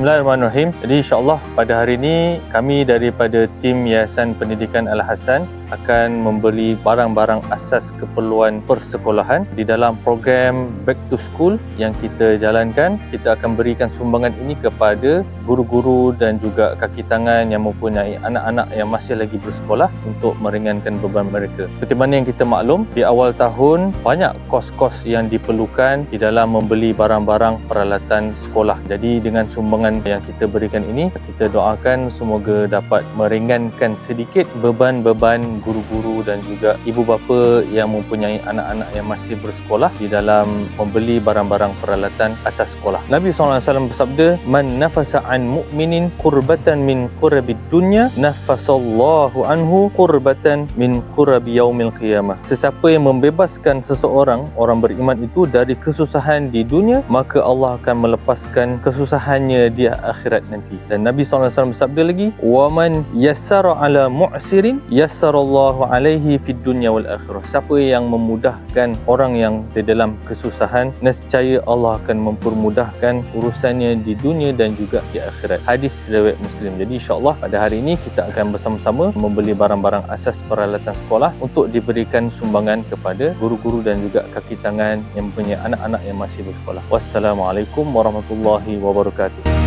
Bismillahirrahmanirrahim. Jadi insyaAllah pada hari ini kami daripada tim Yayasan Pendidikan Al-Hasan akan membeli barang-barang asas keperluan persekolahan di dalam program Back to School yang kita jalankan. Kita akan berikan sumbangan ini kepada guru-guru dan juga kaki tangan yang mempunyai anak-anak yang masih lagi bersekolah untuk meringankan beban mereka. Seperti mana yang kita maklum, di awal tahun banyak kos-kos yang diperlukan di dalam membeli barang-barang peralatan sekolah. Jadi dengan sumbangan yang kita berikan ini, kita doakan semoga dapat meringankan sedikit beban-beban guru-guru dan juga ibu bapa yang mempunyai anak-anak yang masih bersekolah di dalam membeli barang-barang peralatan asas sekolah. Nabi SAW bersabda, "Man nafasa an mu'minin qurbatan min qurabid dunya, nafasallahu anhu qurbatan min qurabi yaumil qiyamah." Sesiapa yang membebaskan seseorang, orang beriman itu dari kesusahan di dunia, maka Allah akan melepaskan kesusahannya di akhirat nanti. Dan Nabi SAW bersabda lagi, "Wa man yassara ala mu'sirin yassara Allahu alaihi fid dunya wal akhirah. Siapa yang memudahkan orang yang di dalam kesusahan, nescaya Allah akan mempermudahkan urusannya di dunia dan juga di akhirat. Hadis riwayat Muslim. Jadi insya-Allah pada hari ini kita akan bersama-sama membeli barang-barang asas peralatan sekolah untuk diberikan sumbangan kepada guru-guru dan juga kaki tangan yang mempunyai anak-anak yang masih bersekolah. Wassalamualaikum warahmatullahi wabarakatuh.